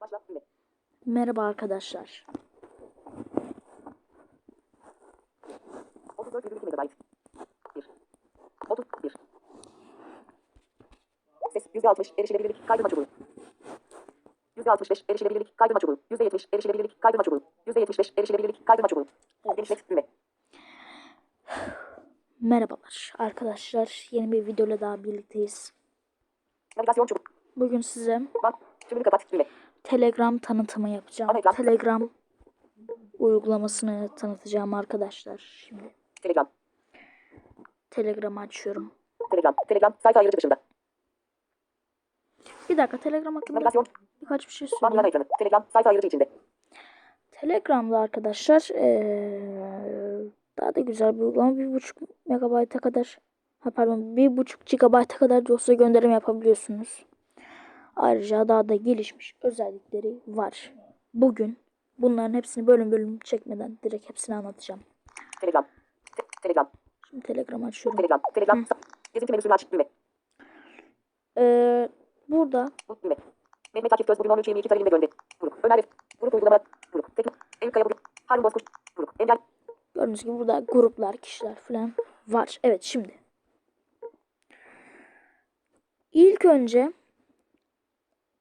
Başla. Merhaba arkadaşlar. 34,2 megabayt. 1. 31. Ses %60 erişilebilirlik kaydırma çubuğu. %65 erişilebilirlik kaydırma çubuğu. %70 erişilebilirlik kaydırma çubuğu. %75 erişilebilirlik kaydırma çubuğu. Genişlet düğme. Merhabalar arkadaşlar. Yeni bir videoyla daha birlikteyiz. Navigasyon çubuğu. Bugün size Bak. Tümünü kapat düğme. Telegram tanıtımı yapacağım. Ana ekran. Telegram uygulamasını tanıtacağım arkadaşlar. Şimdi Telegram. Telegram'ı açıyorum. Telegram. Telegram sayfa ayırıcı dışında. Bir dakika Telegram hakkında Navigasyon. birkaç bir şey söyleyeyim. Telegram sayfa ayırıcı içinde. Telegram'da arkadaşlar eee, daha da güzel bir uygulama. Bir buçuk megabayta kadar ha pardon bir buçuk gigabayta kadar dosya gönderim yapabiliyorsunuz. Ayrıca daha da gelişmiş özellikleri var. Bugün bunların hepsini bölüm bölüm çekmeden direkt hepsini anlatacağım. Telegram. Te- Telegram. Şimdi Telegram açıyorum. Telegram. Telegram. Gezinti menüsünü aç düğme. Eee, burada Bu düğme. Mehmet Akif Göz bugün 13 22 tarihinde gönder. Grup. Ömer. Grup uygulama. Grup. Teknik. Eyüp Kaya bugün. Harun Bozkuş. Grup. Engel. gördüğünüz gibi burada gruplar, kişiler falan var. Evet şimdi. İlk önce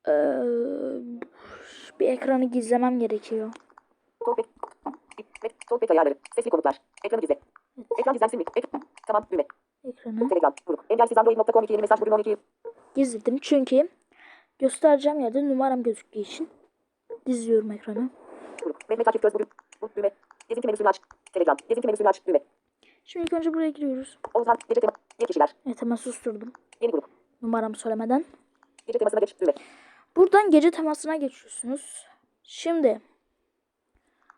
eee, bir ekranı gizlemem gerekiyor. Sohbet. Sohbet ayarları. Sesli komutlar. Ekranı gizle. Ekran gizlensin mi? Ek. Tamam. Düğme. Ekranı Telegram. Grup. Engelsiz Android.com 2 yeni mesaj bugün 12. gizledim çünkü göstereceğim yerde numaram gözüktüğü için gizliyorum ekranı. Grup. Mehmet Akif Göz bugün. Bu düğme. Gezinti menüsünü aç. Telegram. Gezinti menüsünü aç. Düğme. Şimdi ilk önce buraya giriyoruz. Oğuzhan. Gece tema. Yeni kişiler. Evet hemen susturdum Yeni grup. numaramı söylemeden. Gece temasına geç. Düğme. Buradan gece temasına geçiyorsunuz. Şimdi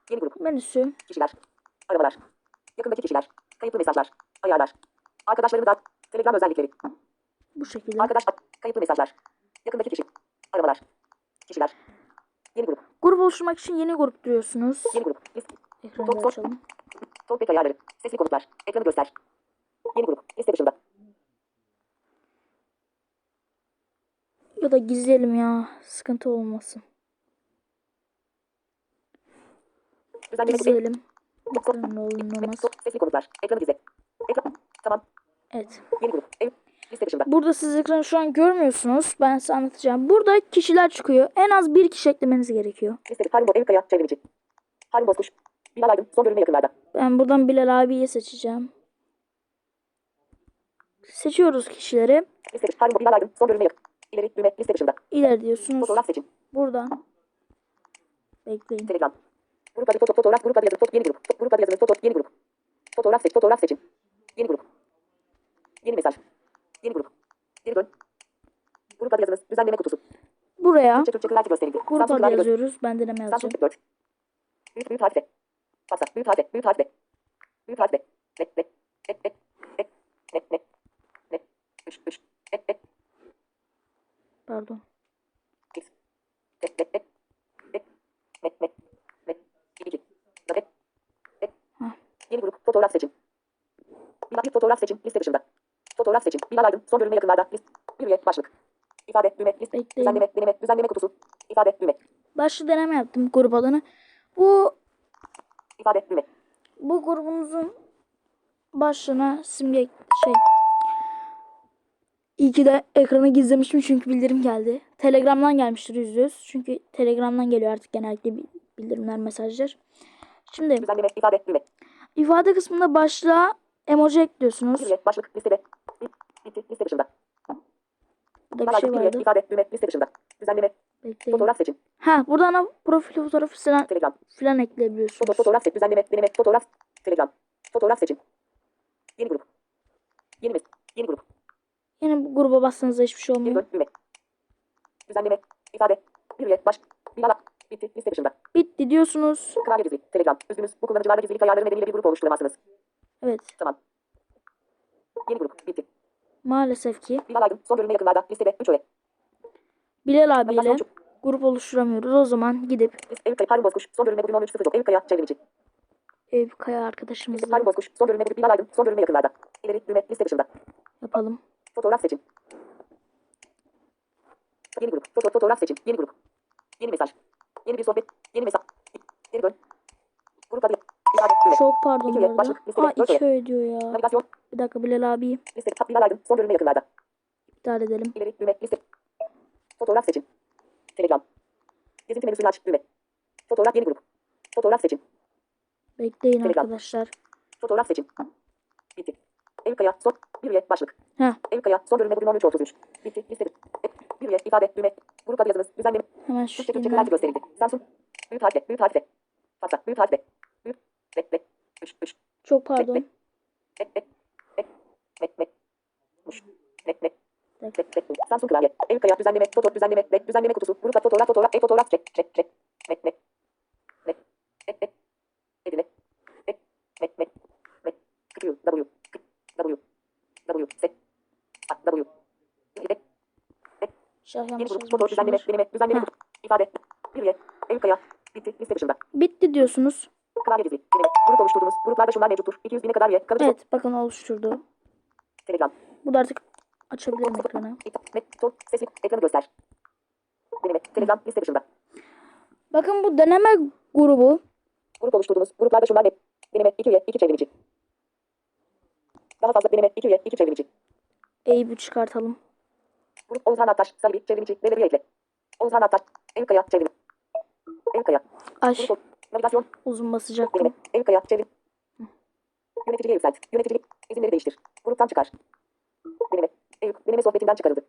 Yeni grup. menüsü Kişiler. Aramalar. Yakındaki kişiler. Kayıtlı mesajlar. Ayarlar. Arkadaşlarımı da. Telegram özellikleri. bu şekilde. Arkadaş. Kayıtlı mesajlar. Yakındaki kişi. Aramalar. Kişiler. Yeni grup. Grup oluşturmak için yeni grup diyorsunuz. Yeni grup. Ekranı açalım. Sohbet ayarları. Sesli komutlar. Ekranı göster. Yeni grup. Liste dışında. Ya da gizleyelim ya. Sıkıntı olmasın. Gizleyelim. Ekranın Met- olmaz. so- Sesli komutlar. Ekranı gizle. Ekran. Tamam. Evet. Yeni grup. Ev. Burada siz ekranı şu an görmüyorsunuz. Ben size anlatacağım. Burada kişiler çıkıyor. En az bir kişi eklemeniz gerekiyor. Liste. Harun Bo. Ev Kaya. Çevrimici. Harun Bozkuş. Bilal Aydın. Son bölüme yakınlarda. Ben buradan Bilal abiyi seçeceğim. Seçiyoruz kişileri. Liste dışı. Harun Bo. Bilal Aydın. Son bölüme yakın. İleri. Düğme. Liste dışında. İleri diyorsunuz. Fotoğraf seçin. Buradan. Bekleyin. Telegram. Grup adı foto fotoğraf grup adı yazılı foto yeni grup. Grup adı yazılı foto yeni grup. Fotoğraf seç fotoğraf seçin. Yeni grup. Yeni mesaj. Yeni grup. Geri dön. Grup adı yazılı düzenleme kutusu. Buraya Türkçe Türkçe klavye gösterildi. grup Samsung adı yazıyoruz. Ben deneme Samsung yazacağım. 44. Büyük büyük harfle. WhatsApp büyük harfle büyük harfle. Büyük harfle. Ne ne ne ne ne ne ne ne ne ne ne ne Hah. Yeni grup fotoğraf seçin. Bilal bir fotoğraf seçin liste dışında. Fotoğraf seçin. Bilal Aydın son bölüme yakınlarda. List. Bir üye başlık. İfade düğme list. Bekleyin. Düzenleme deneme düzenleme kutusu. İfade düğme. Başlı deneme yaptım grup adını. Bu İfade düğme. bu grubumuzun başlığına simge İyi ki de ekranı gizlemişim çünkü bildirim geldi. Telegram'dan gelmiştir %100. Çünkü Telegram'dan geliyor artık genellikle bi- bildirimler, mesajlar. Şimdi Düzenleme ifade düğme. ifade kısmında başlığa emoji ekliyorsunuz. Üye başlık listede. Liste dışında. Burada bir şey vardı. ifade düğme liste dışında. Düzenleme Bekleyin. fotoğraf seçin. Ha buradan da profil fotoğrafı falan, Telegram. falan Foto, ekleyebiliyorsunuz. fotoğraf seç. Düzenleme deneme fotoğraf. Telegram. Fotoğraf seçin. Yeni grup. Yeni mes. Yeni grup. Yine bu gruba bastığınızda hiçbir şey olmuyor. Düzenleme. ifade. Bir üye baş. Bilal Ak- Bitti liste dışında. Bitti diyorsunuz. Klavye gizli. Telegram. Üzgünüz. Bu kullanıcılarla gizlilik ayarları nedeniyle bir grup oluşturamazsınız. Evet. Tamam. Yeni grup. Bitti. Maalesef ki Bilal Aydın. Son bölüme yakınlarda. Listede 3 öğe. Bilal abiyle grup oluşturamıyoruz. O zaman gidip Eyüp Kaya. Harun Bozkuş. Son bölüme bugün 13.09. Eyüp Kaya. Çevrimici. Eyüp Kaya arkadaşımızla Harun Bozkuş. Son bölüme bugün Bilal Aydın. Son bölüme yakınlarda. İleri düğme. Liste dışında. yapalım. Fotoğraf seçim. Yeni grup. Foto fotoğraf seçim. Yeni grup. Yeni mesaj. Yeni bir sohbet. Yeni mesaj. Geri dön. Grup adı. Çok pardon iki üye, başlık, liste, Aa iki öyle diyor ya. Navigasyon. Bir dakika Bilal abi. Liste tab Bilal Aydın. Son bölüme yakınlarda. İptal edelim. İleri düğme liste. Fotoğraf seçim. Telegram. Gezinti menüsünü aç düğme. Fotoğraf yeni grup. Fotoğraf seçim. Bekleyin Telegram. arkadaşlar. Fotoğraf seçim. Bitti. El kaya son bir üye başlık. Heh, Eyüp Kaya. Son bölümde bugün 13.33. Bitti. Liste. Bir üye. ifade. Düğme. Grup adı yazınız. Düzenleme. hemen şu Türkçe Türkçe güvenlik gösterildi. Samsung. Büyük harfle. Büyük harfle. Fatsa. Büyük harfle. Büyük. Bekle. Üç. Üç. Çok pardon. Ek, ek, ek, ek, ek. Muş. Ek, ek. Dakika. Ek, ek. Samsung klavye. Eyüp Kaya. Düzenleme. Foto. Düzenleme. Ek, düzenleme kutusu. Grup adı fotoğraf. Fotoğraf. Ek fotoğraf. Çek. Çek. Çek. Ek, ek. Ek, ek, ek. Edile. Ek, ek, ek. Ek. Q. W. K. W. W. S. W. Şah yanlış. Foto. Düzenleme. Deneme. Düzenleme. İfade. Bir üye. Eyüp Kaya. Bitti. Liste dışında. Bitti diyorsunuz. Klavye dizi. Deneme. Grup oluşturdunuz. Gruplarda şunlar mevcuttur. 200 bine kadar üye. Kalıcı Evet bakın oluşturdu. Telegram. Burada artık açabilirim ekranı. Ton, sesli, ekranı göster. Deneme, Telegram liste dışında. Bakın bu deneme grubu. Grup oluşturdunuz. Gruplarda şunlar ne? Deneme, 2 üye, 2 çevrimici. Daha fazla deneme, 2 üye, 2 çevrimici. Eyüp'ü çıkartalım. Grup Oğuzhan Attaş, Salvi, çevrimici, Neleri ekle. Oğuzhan Attaş, Evkaya, çevrim. Evkaya, Ay grup ol- navigasyon, uzun basacaktım. Evkaya, çevrim. Yöneticiliğe yükselt. Yöneticilik, izinleri değiştir. Gruptan çıkar. Deneme, Eyüp, deneme sohbetinden çıkarıldı.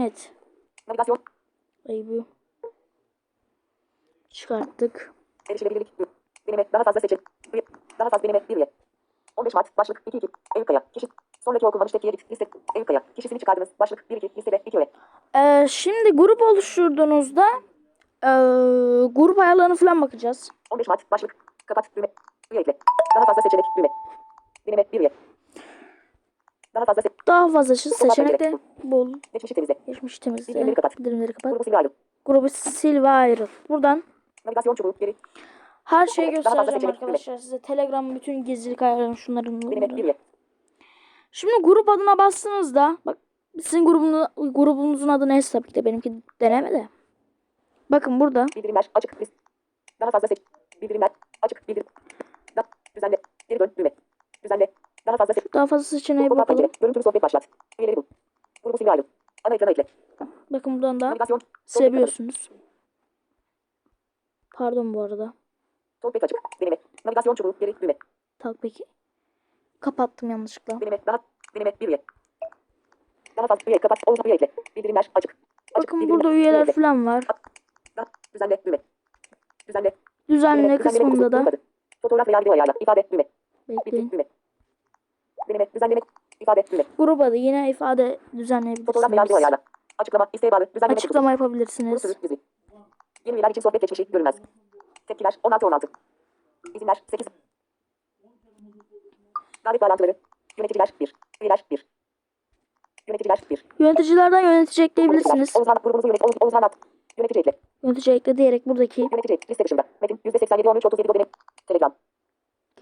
Evet. Navigasyon, Eyüp'ü çıkarttık. Erişilebilirlik. Deneme. Daha fazla seçin. Daha fazla deneme. Bir üye. 15 Mart. Başlık. 2 2. Eyüp Kaya. Kişi. Sonraki okunmamış tepkiye git. Liste. Eyüp Kaya. Kişisini çıkardınız. Başlık. 1 2. Listede. 2 üye. Ee, şimdi grup oluşturduğunuzda ee, grup ayarlarına falan bakacağız. 15 Mart. Başlık. Kapat. Düğme. Üye ekle. Daha fazla seçenek. Düğme. Deneme. 1 üye. Daha fazla se Daha fazla seçenek de bol. Geçmişi temizle. Geçmiş temizle. Bildirimleri kapat. Bildirimleri kapat. Grubu silme ayrıl. Grubu sil ve ayrıl. Buradan Navigasyon çubuğu. Geri. Her şeyi göstereceğim arkadaşlar size. Telegram bütün gizlilik ayarlarını şunların Deneme. 1 bunların. üye. Şimdi grup adına bastığınızda bak sizin grubunuz, grubunuzun adı neyse tabii ki de benimki deneme de. Bakın burada Bildirimler. Açık. List. Daha fazla seç. Bildirimler. Açık. Bildirim. Da. Düzenle. Geri dön. Düğme. Düzenle. Daha fazla seç. daha fazla seçeneğe Toplantı bakalım. Görüntülü sohbet başlat. Üyeleri bul. Grubu silme ayrıl. Ana ekrana ekle. Bakın buradan da silebiliyorsunuz. Pardon bu arada. Sohbet açık. Deneme. Navigasyon çubuğu. Geri. Düğme. Tak peki. Kapattım yanlışlıkla. Deneme. Daha. Deneme. Bir üye. Daha fazla üye. Kapat. Olumlu üye ekle. Bildirimler. Açık. Açık. Bakın burada Üye üyeler ekle. falan var. Daha. Düzenle. Düğme. Düzenle. Düzenle. Düzenleme kısmında da. Fotoğraf veya video ayarla. İfade. Düğme. Bekleyin. Düğme. Deneme. Düzenleme. ifade Düğme. Grup adı yine ifade Fotoğraf veya video düzenleyebilirsiniz. ayarla. Açıklama. isteğe bağlı. Düzenleme. Açıklama yapabilirsiniz. Yeni üyeler için sohbet geçmişi görünmez. Tepkiler. 16 16. İzinler. 8. Davet bağlantıları. Yöneticiler 1. Üyeler 1. Yöneticiler 1. Yöneticilerden yönetici ekleyebilirsiniz. Oğuzhan grubumuzu yönet. Oğuz- Oğuzhan at. Yönetici ekle. Yönetici ekle diyerek buradaki Yönetici. Liste dışında. Metin %87 13 37 Godemir. Telegram.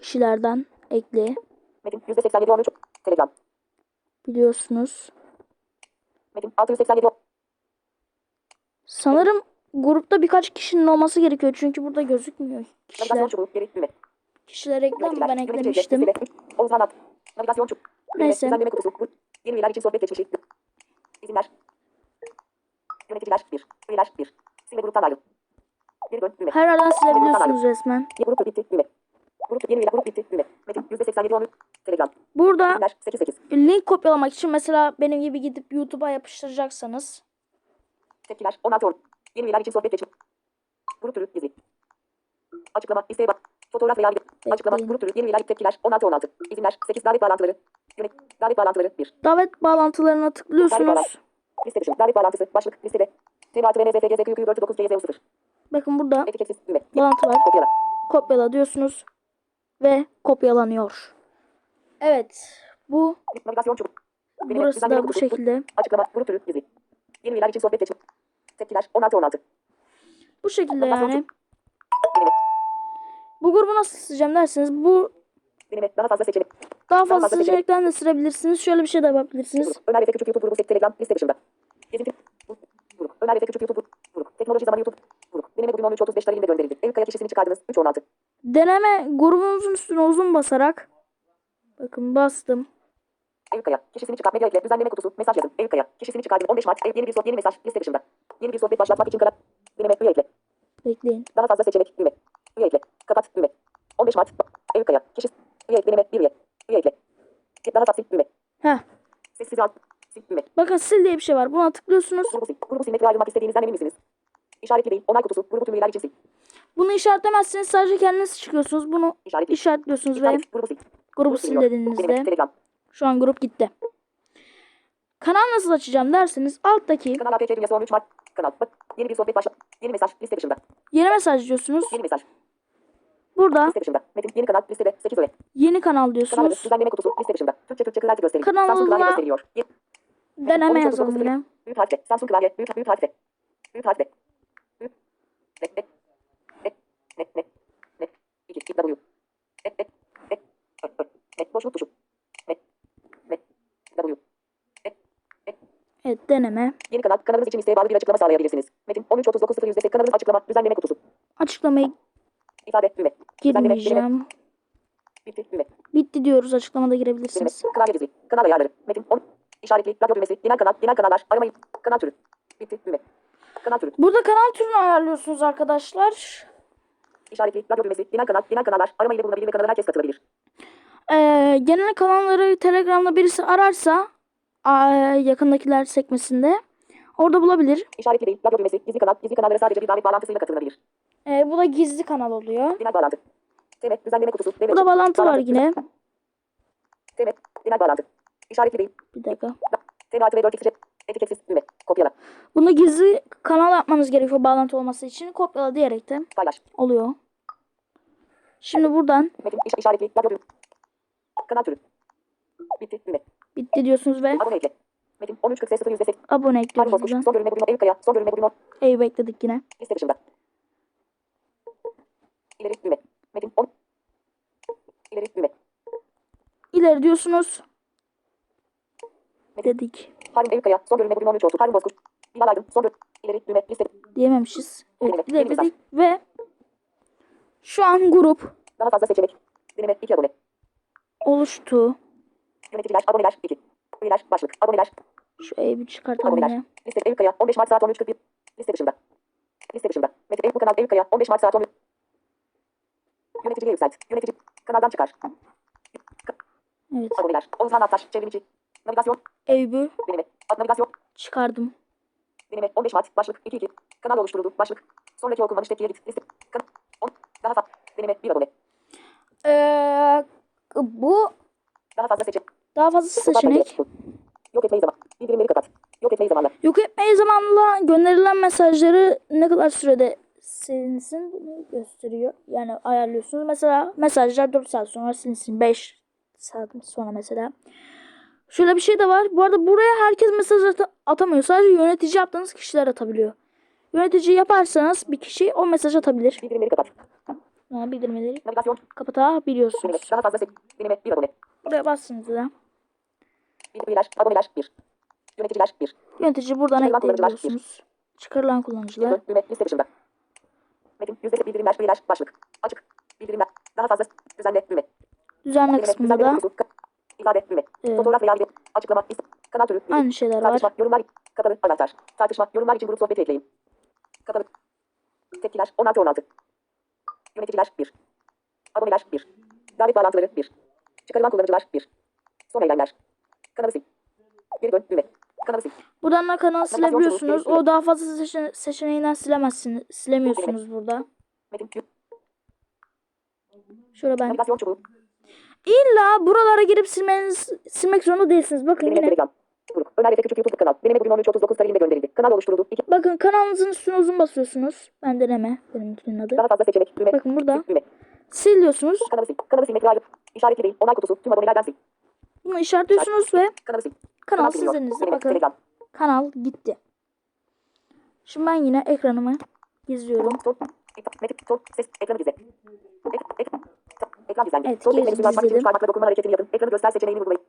kişilerden ekle Metin %87 13 Telegram. biliyorsunuz. Metin 687 Sanırım grupta birkaç kişinin olması gerekiyor çünkü burada gözükmüyor kişiler. Kişiler Yöneticiler. ben eklemiştim. Düğme. Neyse. Yeni için sohbet geçmişi. İzinler. Yöneticiler 1. Üyeler 1. Silme gruptan ayrıl. Geri dön. Düğme. Her yerden silebiliyorsunuz resmen. Grup bitti. Düğme. Grup yeni üyeler grup bitti. Düğme. Metin %87 13 Telegram. Burada İzinler 8 8. link kopyalamak için mesela benim gibi gidip YouTube'a yapıştıracaksanız Tepkiler 16 10. Yeni üyeler için sohbet geçmiş. Grup türü dizi. Açıklama isteğe bak. Fotoğraf veya video. Açıklama grup türü yeni üyeler tepkiler 16 16. İzinler 8 davet bağlantıları. Yönet davet bağlantıları 1. davet bağlantılarına tıklıyorsunuz. Liste dışı davet bağlantısı başlık listede. T artı VNZ FGZ QQ 409 CZ 0. Bakın burada Etiketsiz düğme. bağlantı var. Kopyala. Kopyala diyorsunuz ve kopyalanıyor. Evet. Bu Navigasyon. Deneme, burası da bu şekilde. Açıklama grup türü dizi. Yeni üyeler için sohbet geçmiş. Tepkiler 16 16. Bu şekilde yani. Bu grubu nasıl sileceğim derseniz bu. Daha fazla seçenek. daha fazla fazla seçenek. seçenekten de silebilirsiniz. Şöyle bir şey de yapabilirsiniz. Ömer Efe Küçük YouTube grubu Telegram liste dışında. Gezinti. Grup. Ömer Efe Küçük YouTube grup. Teknoloji zamanı YouTube grup. Deneme bugün 13.35 tarihinde gönderildi. Eyüp Kaya kişisini çıkardınız. 3.16. deneme grubunuzun üstüne uzun basarak bakın bastım. Eyüp Kaya. Kişisini çıkar. Medya ekle. Düzenleme kutusu. Mesaj yazın. Eyüp Kaya. Kişisini çıkardım. 15 Mart. Eyüp yeni bir sohbet. Yeni mesaj. Liste dışında. Yeni bir sohbet başlatmak için kanal. Deneme. Üye ekle. Bekleyin. Daha fazla seçenek. Düğme. Üye ekle. Kapat. Düğme. 15 Mart. Eyüp Kaya. Kişi. Üye ekle. Deneme. Bir üye. Üye ekle. Daha fazla. Düğme. Heh. Sessiz al. Sil. Düğme. Bakın sil diye bir şey var. Buna tıklıyorsunuz. Grubu sil. Grubu silmek ve ayrılmak istediğinizden emin misiniz? İşaretli değil. Onay kutusu. Grubu tüm üyeler için sil. Bunu işaretlemezseniz sadece kendiniz çıkıyorsunuz. Bunu İşaretli. işaretliyorsunuz ve İşaret. Grubu sil. grubu sil dediğinizde. Telegram. Şu an grup gitti. Kanal nasıl açacağım derseniz alttaki Kanal APC dünyası 13 Mart. Kanal. Bak. Yeni bir sohbet başla. Yeni mesaj. Liste dışında. yeni mesaj diyorsunuz. Yeni mesaj. Burada Liste dışında. Metin. Yeni kanal. Listede. 8 öğe. yeni kanal Kanal diyorsunuz. Düzenleme kutusu. Liste dışında. Türkçe Türkçe klavye gösteriyor. Kanal Samsung klavye gösteriyor. Deneme 13.39 yazalım yine. Büyük harfle. Samsung klavye. Büyük, büyük harfle. Büyük harfle. Büyük. Ne, ne, ne, ne, ne, ne. İki, W. Ne, ne, ne. Boşluk tuşu. W. Evet deneme. Yeni kanal. Kanalınız için isteğe bağlı bir açıklama sağlayabilirsiniz. Metin 13.39.0 yüzdesi. Kanalınız açıklama. Düzenleme kutusu. Açıklamayı İfade. Düğme. Düğme. girmeyeceğim. Bitti. Düğme. Bitti diyoruz. Açıklamada Düğme. girebilirsiniz. Klavye dizi. Kanal ayarları. Metin 10. İşaretli. Radyo düğmesi. Genel kanal. Genel kanallar. Aramayı. Kanal türü. Bitti. Düğme. Kanal türü. Burada kanal türünü ayarlıyorsunuz arkadaşlar. İşaretli. Radyo düğmesi. Genel kanal. Genel kanallar. Arama ile bulunabilir ve kanala herkes katılabilir. Ee, genel kanalları Telegram'da birisi ararsa aa, yakındakiler sekmesinde orada bulabilir. İşaretli değil. Radyo düğmesi. Gizli kanal. Gizli kanallara sadece bir davet bağlantısıyla katılabilir. Ee, bu da gizli kanal oluyor. Genel bağlantı. Teme. Düzenleme kutusu. Devre Burada dışı. bağlantı var yine. Teme. Genel bağlantı. İşaretli değil. Bir dakika. Artı ve 4 x Etiketsiz. Düğme. Kopyala. Bunu gizli kanal yapmanız gerekiyor bağlantı olması için. Kopyala diyerek de Paylaş. oluyor. Şimdi buradan Metin. İş, işaretli. Radyo. Kanal türü. Bitti. Düğme. bitti diyorsunuz ve Abone ekle. Metin. 13 40 0 yüzde 8. abone Harun ekliyoruz Bozkuş. Son bölüme bugün. Eyüp Kaya. Son bölüme bugün o. Eyi bekledik yine. Liste dışında. İleri. Düğme. Metin. 10. İleri. Düğme. İleri diyorsunuz. Dedik. Harun Eyüp Kaya. Son bölüme bugün 13 oldu. Harun Bozkuş. Bilal Aydın. Son bölüm. İleri. Düğme. Liste. Diyememişiz. Evet dedik ve şu an grup Daha fazla seçenek. Deneme. 2 abone. Oluştu. Yöneticiler. Aboneler. 2. Üyeler. Başlık. Aboneler. Şu evi çıkartalım Aboneler. yine. Liste Eyüp Kaya 15 Mart saat 13.41. Liste dışında. Liste dışında. Mete Eyüp bu kanal Eyüp Kaya 15 Mart saat 13. Yöneticiye yükselt. Yönetici. Kanaldan çıkar. Evet. Aboneler. Oğuzhan Aktaş. Çevrimiçi. Navigasyon. Eyüp'ü Deneme. Ad navigasyon. çıkardım. Deneme. 15 Mart. Başlık. 2 2. Kanal oluşturuldu. Başlık. Sonraki okunmamış tepkiye git. Liste. Kan 10. Daha fazla. Deneme. 1 abone. Ee, bu Daha fazla seçenek. daha fazla seçenek. Yok etmeyi zaman. Bildirimleri kapat. Yok etmeyi zamanla. Yok etmeyi zamanla gönderilen mesajları ne kadar sürede silinsin bunu gösteriyor. Yani ayarlıyorsunuz. Mesela mesajlar 4 saat sonra silinsin. 5 saat sonra mesela. Şöyle bir şey de var. Bu arada buraya herkes mesaj at- atamıyor. Sadece yönetici yaptığınız kişiler atabiliyor. Yönetici yaparsanız bir kişi o mesaj atabilir. Bildirimleri kapat. Yani bildirmeleri Navigasyon. Kapatabiliyorsunuz. Daha fazla. Deneme. 1 abone. Buraya bastığınızda da Üyeler. Aboneler. 1. Yöneticiler. 1. yönetici buradan ekleyebiliyorsunuz. Çıkarılan kullanıcılar. Düğme, liste dışında. Metin, yüzde bildirimler, üyeler, başlık. Açık. Bildirimler. Daha fazla. Düzenle, düğme. Düzenle kısmında da ifade, düğme. Evet. Fotoğraf veya video. Açıklama, isim. Kanal türü. aynı şeyler var. Tartışma, yorumlar, kapalı, anahtar. Tartışma, yorumlar için grup sohbeti ekleyin. Kapalı. Tepkiler, 16 16. Yöneticiler, 1. Aboneler, 1. Davet bağlantıları, 1. Çıkarılan kullanıcılar, 1. Son eylemler. Kanalı sil. Geri dön, düğme. Kanalı sil. Buradan da kanalı silebiliyorsunuz. O daha fazla seçe- seçeneğinden silemezsiniz. Silemiyorsunuz burada. Şöyle ben. İlla buralara girip silmeniz, silmek zorunda değilsiniz. Bakın yine. Grup. Ömer Efe Küçük YouTube kanal. Deneme bugün 13.39 tarihinde gönderildi. Kanal oluşturuldu. 2. Bakın kanalınızın üstüne uzun basıyorsunuz. Ben deneme. Benimkinin adı. Daha fazla seçenek. Düğme. Bakın burada. Düğme. Sil diyorsunuz. Kanalı sil. Kanalı silmek ayrı. İşaretli değil. Onay kutusu. Tüm abonelerden sil. Bunu işaretliyorsunuz ve Kanalı sil. kanal. Deneme. Bakın Telegram. kanal gitti. Şimdi ben yine ekranımı gizliyorum. Ekranı gizle. Ekran gizlendi. Evet, gizledim. Ekranı göster seçeneğini vurgulayın.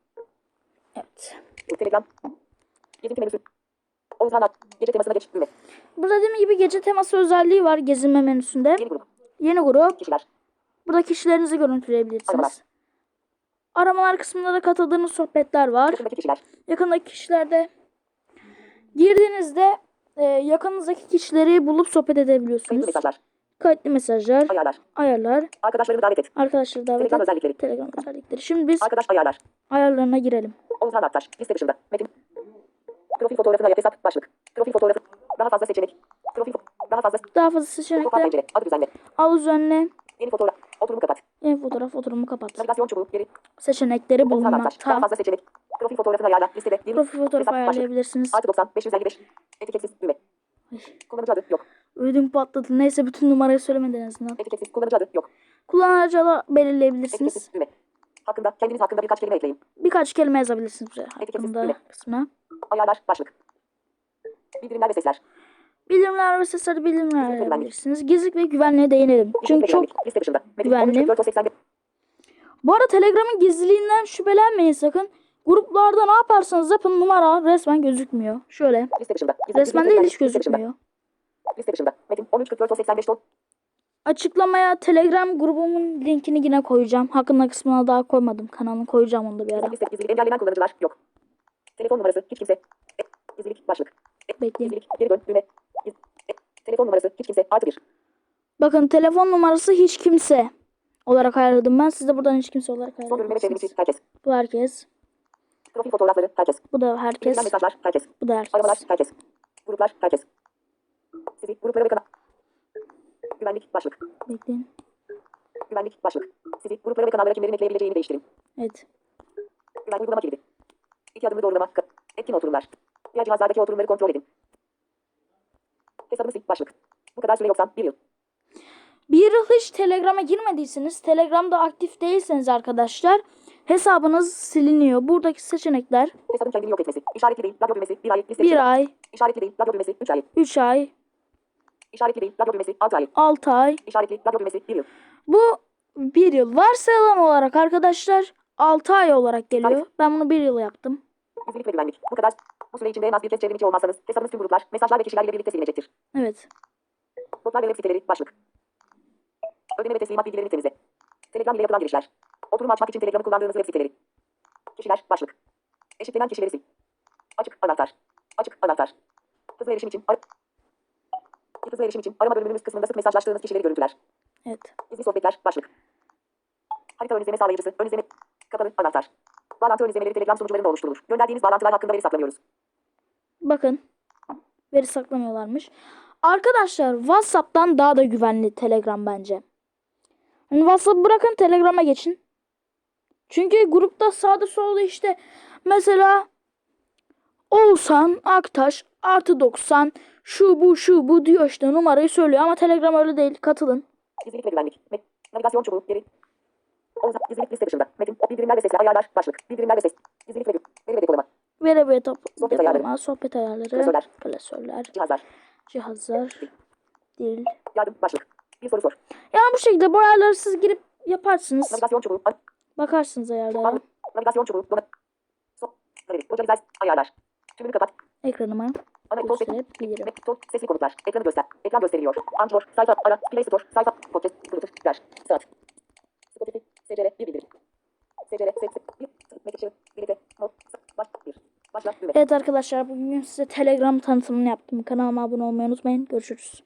Evet. Telegram. Gezinti menüsü. Oğuzhan Ak. Gece temasına geç. Düğme. Burada dediğim gibi gece teması özelliği var gezinme menüsünde. Yeni grup. Yeni grup. Kişiler. Burada kişilerinizi görüntüleyebilirsiniz. Aramalar kısmında da katıldığınız sohbetler var. Yakındaki kişiler. Yakındaki kişilerde girdiğinizde e, yakınızdaki kişileri bulup sohbet Kayıtlı edebiliyorsunuz. mesajlar. Kayıtlı mesajlar, Ayarlar. ayarlar, Arkadaşlarını davet et. arkadaşları davet Telegram et, özellikleri. Telegram özellikleri. Şimdi biz Arkadaş ayarlar. ayarlarına girelim. Oğuzhan Aktaş. Liste dışında. Metin. Profil fotoğrafına yap hesap. Başlık. Profil fotoğrafı. Daha fazla seçenek. Profil Daha fazla. Daha fazla pencere. Adı düzenle. al üzerine Yeni fotoğraf. Oturumu kapat. yeni fotoğraf oturumu kapat. Navigasyon çubuğu. Geri. Seçenekleri Aktaş. Daha bulunmakta. fazla seçenek. Profil fotoğrafını ayarla. Listede. Profil fotoğrafı ayarlayabilirsiniz. Artı 90. 555. Etiketsiz. Düğme. Kullanıcı adı yok. Ödüm patladı. Neyse bütün numarayı söylemeden en azından. Etiketsiz. Kullanıcı adı yok. Kullanıcı adı belirleyebilirsiniz. Etiketsiz. Düğme. Hakkında. Kendiniz hakkında birkaç kelime ekleyin. Birkaç kelime yazabilirsiniz buraya. Etiketsiz Hakkında düğme. kısmına. Ayarlar. Başlık. Bildirimler ve sesler. Bildirimler ve sesleri bildirimler güvenlik. ayarlayabilirsiniz. Gizlilik ve güvenliğe değinelim. Çünkü çok güvenli. 13, 44, 81. Bu arada Telegram'ın gizliliğinden şüphelenmeyin sakın. Gruplarda ne yaparsanız yapın numara resmen gözükmüyor. Şöyle. Resmen değil hiç gözükmüyor. Liste dışında. Metin 13 44 85 ton. Açıklamaya Telegram grubumun linkini yine koyacağım. Hakkında kısmına daha koymadım. Kanalını koyacağım onu da bir ara. Liste gizlilik engellenen kullanıcılar yok. Telefon numarası hiç kimse. Gizlilik başlık. Bekleyin. Gizlilik geri dön düğme. Giz- Telefon numarası hiç kimse artı bir. Bakın telefon numarası hiç kimse olarak ayarladım ben. Siz de buradan hiç kimse olarak Son bölümleme çevrimiçi herkes. Bu herkes. Profil fotoğrafları herkes. Bu da herkes. Mesajlar herkes. Bu da Aramalar herkes. herkes. Gruplar herkes. Sizi gruplara ve kanal. Güvenlik başlık. Bekleyin. Güvenlik başlık. Sizi gruplara ve kanallara kimlerin ekleyebileceğini değiştirin. Evet. Güvenlik uygulama kilidi. İki adımlı doğrulama. Etkin oturumlar. Diğer cihazlardaki oturumları kontrol edin. Hesabını sil başlık. Bu kadar süre yoksa bir yıl. Bir yıl hiç Telegram'a girmediyseniz, Telegram'da aktif değilseniz arkadaşlar hesabınız siliniyor. Buradaki seçenekler Hesabın kendini yok etmesi. İşaretli değil. Radyo düğmesi. Bir ay. Liste bir ay, İşaretli değil. Radyo düğmesi. Üç ay. 3 ay, İşaretli değil. Radyo düğmesi. Altı ay. 6 ay. İşaretli. Radyo düğmesi. Bir yıl. Bu bir yıl. Varsayılan olarak arkadaşlar 6 ay olarak geliyor. Ben bunu bir yıl yaptım. Gizlilik ve güvenlik. Bu kadar. Bu süre içinde en az bir kez çevrimiçi olmazsanız hesabınız tüm gruplar, mesajlar ve kişilerle birlikte silinecektir. Evet. Botlar ve web siteleri. Başlık. Ödeme ve teslimat bilgilerini temizle. Telegram ile yapılan girişler. Oturum açmak için Telegram'ı kullandığınız web siteleri. Kişiler. Başlık. Eşitlenen kişileri sil. Açık anahtar. Açık anahtar. Hızlı erişim için. Hızlı erişim için arama bölümünüz kısmında sık mesajlaştığınız kişileri görüntüler. Evet. Gizli sohbetler. Başlık. Harita ön izleme sağlayıcısı. Ön izleme. Kapalı. Anahtar. Bağlantı ön izlemeleri Telegram sunucularında oluşturulur. Gönderdiğiniz bağlantılar hakkında veri saklamıyoruz. Bakın. Veri saklamıyorlarmış. Arkadaşlar WhatsApp'tan daha da güvenli Telegram bence. Hani WhatsApp bırakın Telegram'a geçin. Çünkü grupta sağda solda işte mesela Oğuzhan Aktaş artı 90 şu bu şu bu diyor işte numarayı söylüyor ama Telegram öyle değil katılın. Gizlilik ve güvenlik. Met- navigasyon çubuğu. Geri. Oğuzhan. Gizlilik liste dışında. Metin. Bildirimler ve sesler. Ayarlar. Başlık. Bildirimler ve ses. Gizlilik ve veri ve depolama. Veri ve top, Sohbet depolama, ayarları. sohbet ayarları, Klasörler. klasörler, Cihazlar. cihazlar, dil. Yardım. Başlık. Bir soru sor. Yani bu şekilde bu ayarları siz girip yaparsınız. Navigasyon çubuğu. Bakarsınız ayarlara. Navigasyon çubuğu. Dona. So. Galeri. Organize. Ayarlar. Tümünü kapat. Ekranıma Ana ekran sesli. gösterebilirim. Metin. Sesli komutlar. Ekranı göster. Ekran gösteriliyor. Anchor. Sayfa. Ara. Play Store. Sayfa. Podcast. Bluetooth. Ver. Saat. Spotify. SCR. Bir bildirim. SCR. Ses. Bir. Metin. Birlikte. Not. Baş. Bir. Başla. Evet arkadaşlar bugün size Telegram tanıtımını yaptım. Kanalıma abone olmayı unutmayın. Görüşürüz.